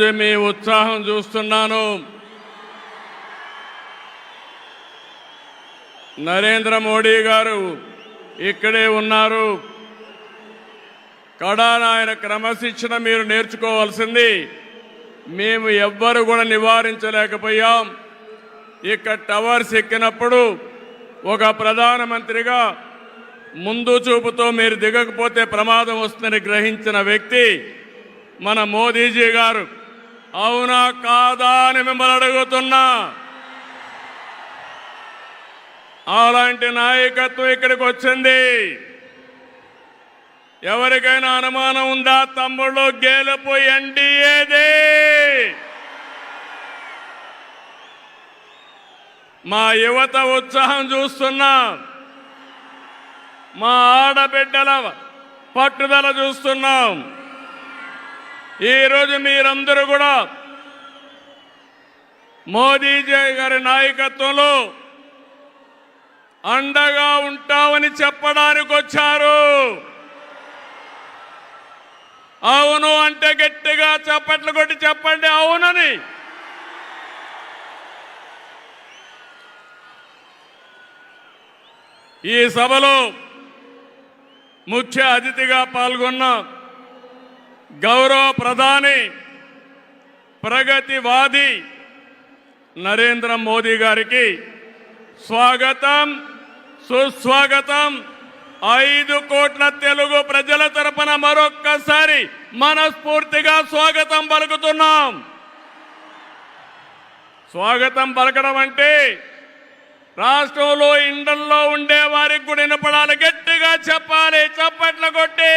మీ ఉత్సాహం చూస్తున్నాను. నరేంద్ర మోడీ గారు ఇక్కడే ఉన్నారు. కడానాయన క్రమశిక్షణ మీరు నేర్చుకోవాల్సింది. మేము ఎవ్వరు కూడా నివారించలేకపోయాం. ఇక్కడ టవర్స్ ఎక్కినప్పుడు ఒక ప్రధానమంత్రిగా ముందు చూపుతో మీరు దిగకపోతే ప్రమాదం వస్తుందని గ్రహించిన వ్యక్తి మన మోదీజీ గారు. అవునా కాదా అని మిమ్మల్ని అడుగుతున్నా. అలాంటి నాయకత్వం ఇక్కడికి వచ్చింది. ఎవరికైనా అనుమానం ఉందా? తమ్ముళ్ళు గేలుపు ఎన్డీఏది. మా యువత ఉత్సాహం చూస్తున్నా. మా ఆడబిడ్డల పట్టుదల చూస్తున్నాం. ఈరోజు మీరందరూ కూడా మోదీజీ గారి నాయకత్వంలో అండగా ఉంటామని చెప్పడానికి వచ్చారు. అవును అంటే గట్టిగా చప్పట్లు కొట్టి చెప్పండి అవునని. ఈ సభలో ముఖ్య అతిథిగా పాల్గొన్న గౌరవ ప్రధాని ప్రగతివాది నరేంద్ర మోదీ గారికి స్వాగతం సుస్వాగతం. ఐదు కోట్ల తెలుగు ప్రజల తరపున మరొక్కసారి మనస్ఫూర్తిగా స్వాగతం పలుకుతున్నాం. స్వాగతం పలకడం అంటే రాష్ట్రంలో ఇండల్లో ఉండే వారికి కూడా వినపడాలి గట్టిగా చెప్పాలి చప్పట్లు కొట్టి.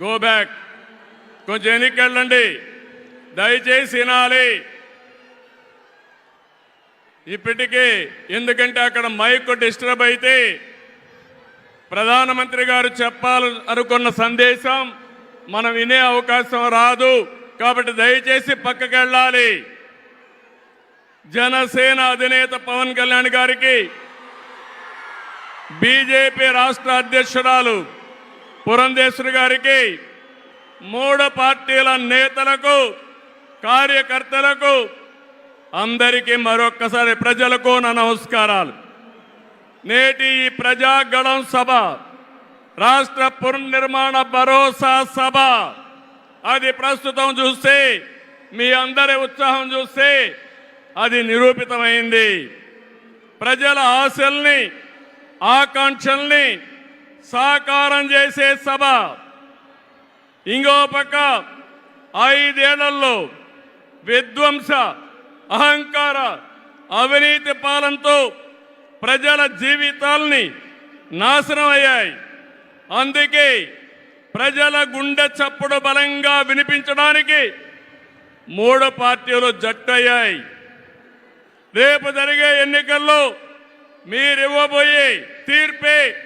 గో బ్యాక్ కొంచెం వెనక్కి వెళ్ళండి దయచేసి వినాలి. ఇప్పటికీ ఎందుకంటే అక్కడ మైక్ డిస్టర్బ్ అయితే ప్రధానమంత్రి గారు చెప్పాలి అనుకున్న సందేశం మనం వినే అవకాశం రాదు. కాబట్టి దయచేసి పక్కకి వెళ్ళాలి జనసేన అధినేత పవన్ కళ్యాణ్ గారికి బీజేపీ రాష్ట్ర అధ్యక్షురాలు పురంధేశ్వరి గారికి మూడు పార్టీల నేతలకు కార్యకర్తలకు అందరికీ మరొక్కసారి ప్రజలకు నా నమస్కారాలు. నేటి ఈ ప్రజాగణం సభ రాష్ట్ర పునర్నిర్మాణ భరోసా సభ అది ప్రస్తుతం చూస్తే మీ అందరి ఉత్సాహం చూస్తే అది నిరూపితమైంది. ప్రజల ఆశల్ని ఆకాంక్షల్ని సాకారం చేసే సభ ఇంకో పక్క ఐదేళ్ళలో విధ్వంస అహంకార అవినీతి పాలనతో ప్రజల జీవితాల్ని నాశనం అయ్యాయి. అందుకే ప్రజల గుండె చప్పుడు బలంగా వినిపించడానికి మూడు పార్టీలు జట్టయ్యాయి. రేపు జరిగే ఎన్నికల్లో మీరివ్వబోయే తీర్పే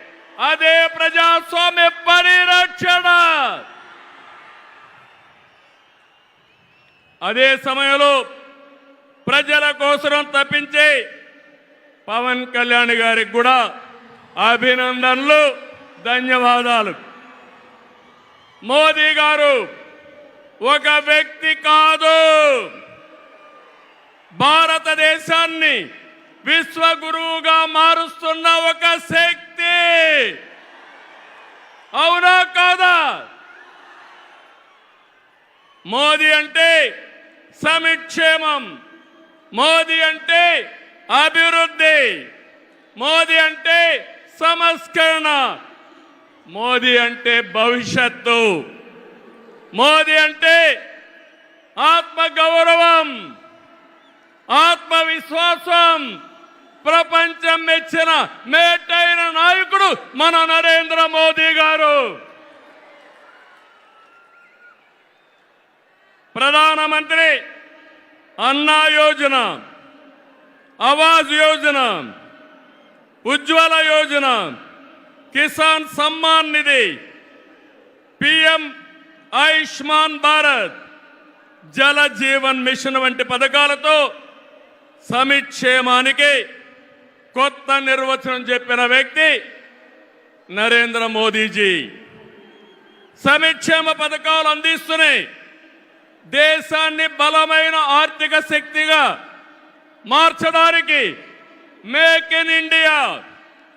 అదే ప్రజాస్వామ్య పరిరక్షణ. అదే సమయంలో ప్రజల కోసం తప్పించే పవన్ కళ్యాణ్ గారికి కూడా అభినందనలు ధన్యవాదాలు. మోదీ గారు ఒక వ్యక్తి కాదు. భారతదేశాన్ని విశ్వగురువుగా మారుస్తున్న ఒక శక్తి. అవునా కాదా? మోదీ అంటే సమిక్షేమం. మోదీ అంటే అభివృద్ధి. మోదీ అంటే సంస్కరణ. మోదీ అంటే భవిష్యత్తు. మోదీ అంటే ఆత్మ గౌరవం ఆత్మవిశ్వాసం. ప్రపంచం మెచ్చిన మేటైన నాయకుడు మన నరేంద్ర మోదీ గారు. ప్రధానమంత్రి అన్నా యోజన ఆవాజ్ యోజన ఉజ్వల యోజన కిసాన్ సమ్మాన్ నిధి పిఎం ఆయుష్మాన్ భారత్ జల జీవన్ మిషన్ వంటి పథకాలతో సమిక్షేమానికి కొత్త నిర్వచనం చెప్పిన వ్యక్తి నరేంద్ర మోదీజీ. సంక్షేమ పథకాలు అందిస్తున్నాయి. దేశాన్ని బలమైన ఆర్థిక శక్తిగా మార్చడానికి make in India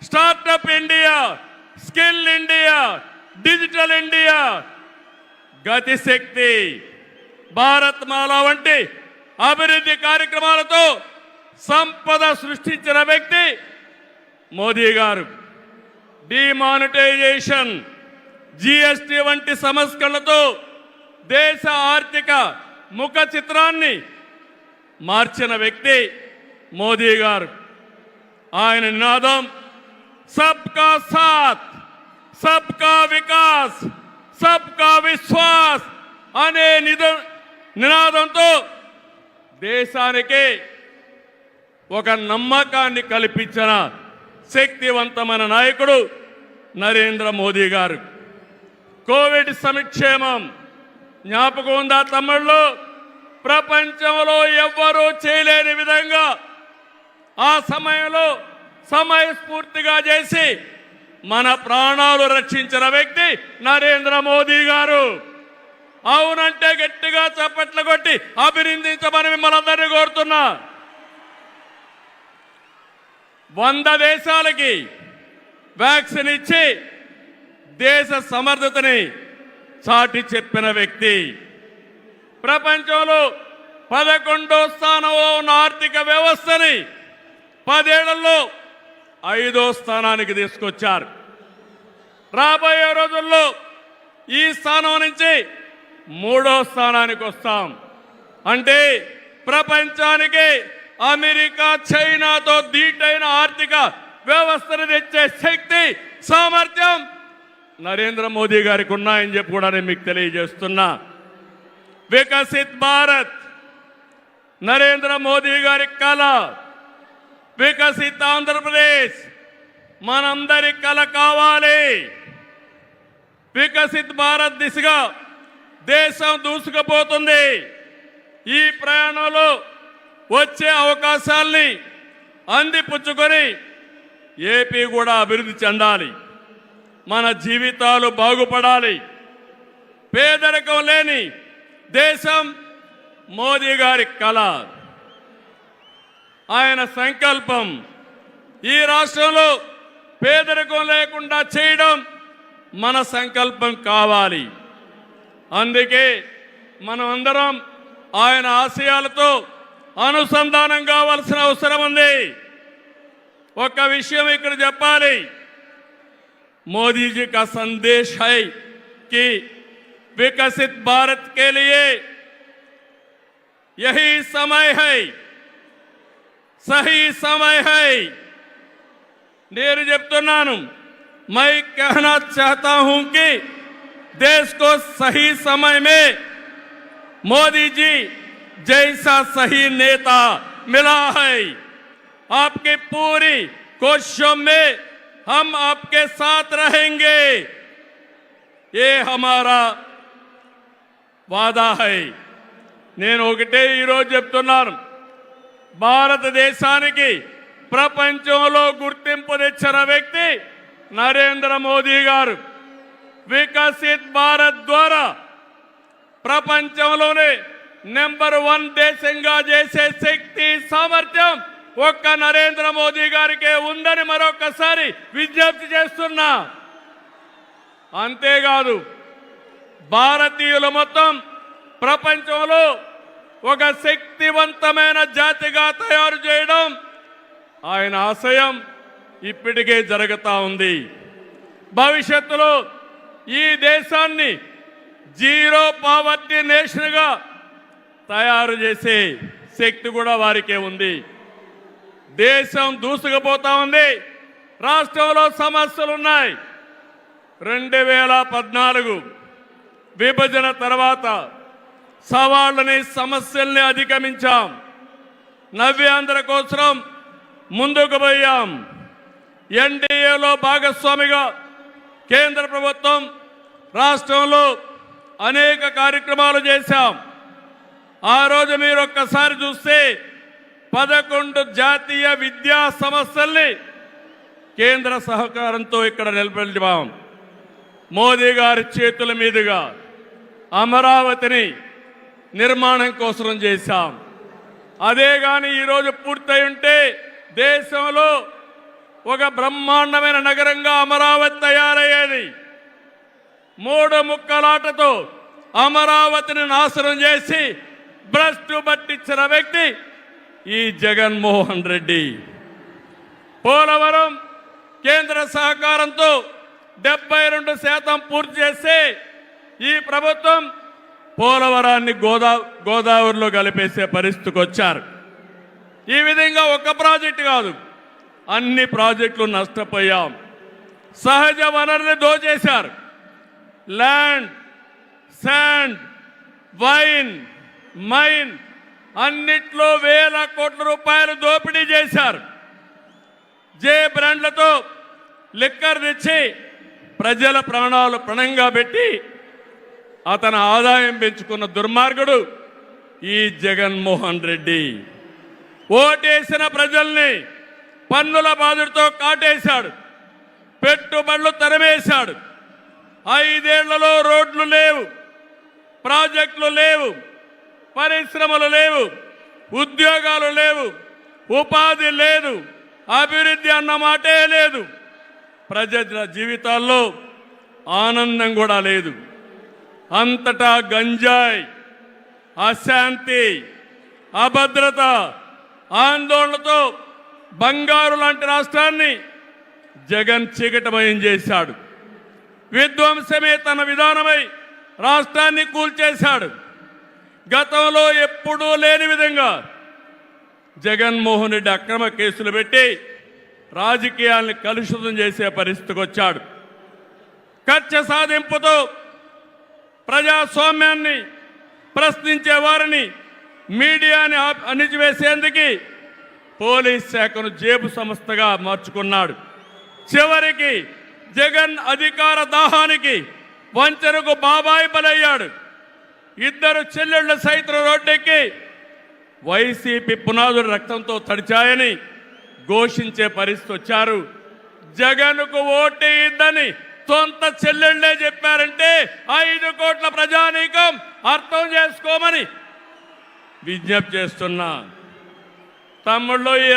startup India skill India digital India Gatishakti Bharat Mala వంటి అభివృద్ధి కార్యక్రమాలతో సంపద సృష్టించిన వ్యక్తి మోదీ గారు. డిమానిటైజేషన్ జిఎస్టి వంటి సంస్కరణలతో దేశ ఆర్థిక ముఖ చిత్రాన్ని మార్చిన వ్యక్తి మోదీ గారు. ఆయన నినాదం సబ్కా సాత్ సబ్కా వికాస్ సబ్కా విశ్వాస్ అనే నిద నినాదంతో దేశానికి ఒక నమ్మకాన్ని కల్పించిన శక్తివంతమైన నాయకుడు నరేంద్ర మోదీ గారు. కోవిడ్ సంక్షేమం జ్ఞాపకం ఉందా తమ్ముళ్ళు? ప్రపంచంలో ఎవ్వరూ చేయలేని విధంగా ఆ సమయంలో సమయస్ఫూర్తిగా చేసి మన ప్రాణాలు రక్షించిన వ్యక్తి నరేంద్ర మోదీ గారు. అవునంటే గట్టిగా చప్పట్లు కొట్టి అభినందించమని మిమ్మల్ని అందరినీ కోరుతున్నా. వంద దేశాలకి వ్యాక్సిన్ ఇచ్చి దేశ సమర్థతని చాటి చెప్పిన వ్యక్తి. ప్రపంచంలో పదకొండో స్థానంలో ఉన్న ఆర్థిక వ్యవస్థని పదేళ్ళలో ఐదో స్థానానికి తీసుకొచ్చారు. రాబోయే రోజుల్లో ఈ స్థానం నుంచి మూడో స్థానానికి వస్తాం. అంటే ప్రపంచానికి అమెరికా చైనాతో దీటైన ఆర్థిక వ్యవస్థను తెచ్చే శక్తి సామర్థ్యం నరేంద్ర మోదీ గారికి ఉన్నాయని చెప్పి కూడా నేను మీకు తెలియజేస్తున్నా. వికసిత్ భారత్ నరేంద్ర మోదీ గారి కళ వికసిత్ ఆంధ్రప్రదేశ్ మనందరి కళ కావాలి. వికసిత్ భారత్ దిశగా దేశం దూసుకుపోతుంది. ఈ ప్రయాణంలో వచ్చే అవకాశాల్ని అందిపుచ్చుకొని ఏపీ కూడా అభివృద్ధి చెందాలి. మన జీవితాలు బాగుపడాలి. పేదరికం లేని దేశం మోదీ గారి కళ. ఆయన సంకల్పం ఈ రాష్ట్రంలో పేదరికం లేకుండా చేయడం మన సంకల్పం కావాలి. అందుకే మనం అందరం ఆయన ఆశయాలతో అనుసంధానం కావాల్సిన అవసరం ఉంది ఒక విషయం ఇక్కడ చెప్పాలి मोदी जी का संदेश है कि विकसित भारत के लिए यही समय है सही समय है నేను చెప్తున్నాను मैं कहना चाहता हूं कि देश को सही समय में मोदी जी जैसा सही नेता मिला है आपकी पूरी कोशिशों में हम आपके साथ रहेंगे ये हमारा వాదా హై నేను ఒకటే ఈరోజు చెప్తున్నాను భారతదేశానికి ప్రపంచంలో గుర్తింపు తెచ్చిన వ్యక్తి నరేంద్ర మోదీ గారు వికసిత్ భారత్ ద్వారా ప్రపంచంలోనే నెంబర్ వన్ దేశంగా చేసే శక్తి సామర్థ్యం ఒక్క నరేంద్ర మోదీ గారికే ఉందని మరొకసారి విజ్ఞప్తి చేస్తున్నా. అంతేకాదు భారతీయులు మొత్తం ప్రపంచంలో ఒక శక్తివంతమైన జాతిగా తయారు చేయడం ఆయన ఆశయం ఇప్పటికే జరుగుతూ ఉంది. భవిష్యత్తులో ఈ దేశాన్ని జీరో పావర్టీ నేషన్గా తయారు చేసే శక్తి కూడా వారికే ఉంది. దేశం దూసుకుపోతా ఉంది. రాష్ట్రంలో సమస్యలు ఉన్నాయి రెండు వేల పద్నాలుగు విభజన తర్వాత సవాళ్ళని సమస్యల్ని అధిగమించాం. నవ్యాంధ్ర కోసం ముందుకు పోయాం. ఎన్డీఏలో భాగస్వామిగా కేంద్ర ప్రభుత్వం రాష్ట్రంలో అనేక కార్యక్రమాలు చేశాం. ఆ రోజు మీరు ఒక్కసారి చూస్తే పదకొండు జాతీయ విద్యా సంస్థల్ని కేంద్ర సహకారంతో ఇక్కడ నిలబెట్టివాం మోదీ గారి చేతుల మీదుగా అమరావతిని నిర్మాణం కోసం చేశాం. అదే కానీ ఈరోజు పూర్తయి ఉంటే దేశంలో ఒక బ్రహ్మాండమైన నగరంగా అమరావతి తయారయ్యేది. మూడు ముక్కలాటతో అమరావతిని నాశనం చేసి భ్రష్టు పట్టించిన వ్యక్తి ఈ జగన్మోహన్ రెడ్డి. పోలవరం కేంద్ర సహకారంతో డెబ్బై రెండు శాతం పూర్తి చేస్తే ఈ ప్రభుత్వం పోలవరాన్ని గోదా గోదావరిలో కలిపేసే పరిస్థితికి వచ్చారు. ఈ విధంగా ఒక ప్రాజెక్టు కాదు అన్ని ప్రాజెక్టులు నష్టపోయాం. సహజ వనరుని దోచేశారు. ల్యాండ్ శాండ్ వైన్ మైన్ అన్నిట్లో వేల కోట్ల రూపాయలు దోపిడీ చేశారు. జే బ్రాండ్లతో లిక్కర్ తెచ్చి ప్రజల ప్రాణాలు ప్రణంగా పెట్టి అతని ఆదాయం పెంచుకున్న దుర్మార్గుడు ఈ జగన్మోహన్ రెడ్డి. ఓటేసిన ప్రజల్ని పన్నుల బాధుడితో కాటేశాడు. పెట్టుబడులు తరిమేశాడు. ఐదేళ్ళలో రోడ్లు లేవు. ప్రాజెక్టులు లేవు. పరిశ్రమలు లేవు ఉద్యోగాలు లేవు ఉపాధి లేదు అభివృద్ధి అన్న మాటే లేదు. ప్రజల జీవితాల్లో ఆనందం కూడా లేదు. అంతటా గంజాయి అశాంతి అభద్రత ఆందోళనతో బంగారు లాంటి రాష్ట్రాన్ని జగన్ చీకటమయం చేశాడు. విధ్వంసమే తన విధానమై రాష్ట్రాన్ని కూల్చేశాడు. గతంలో ఎప్పుడూ లేని విధంగా జగన్మోహన్ రెడ్డి అక్రమ కేసులు పెట్టి రాజకీయాల్ని కలుషితం చేసే పరిస్థితికి వచ్చాడు. కక్ష సాధింపుతో ప్రజాస్వామ్యాన్ని ప్రశ్నించే వారిని మీడియాని అణిచివేసేందుకు పోలీస్ శాఖను జేబు సంస్థగా మార్చుకున్నాడు. చివరికి జగన్ అధికార దాహానికి వంచనకు బాబాయి బలయ్యాడు. ఇద్దరు చెల్లెళ్ళు సైతం రోడ్డెక్కి వైసీపీ పునాదులు రక్తంతో తడిచాయని ఘోషించే పరిస్థితి వచ్చారు. జగన్కు ఓటేయద్దని సొంత చెల్లెళ్ళే చెప్పారంటే ఐదు కోట్ల ప్రజానీకం అర్థం చేసుకోమని విజ్ఞప్తి చేస్తున్నా. తమ్ముళ్ళు ఈ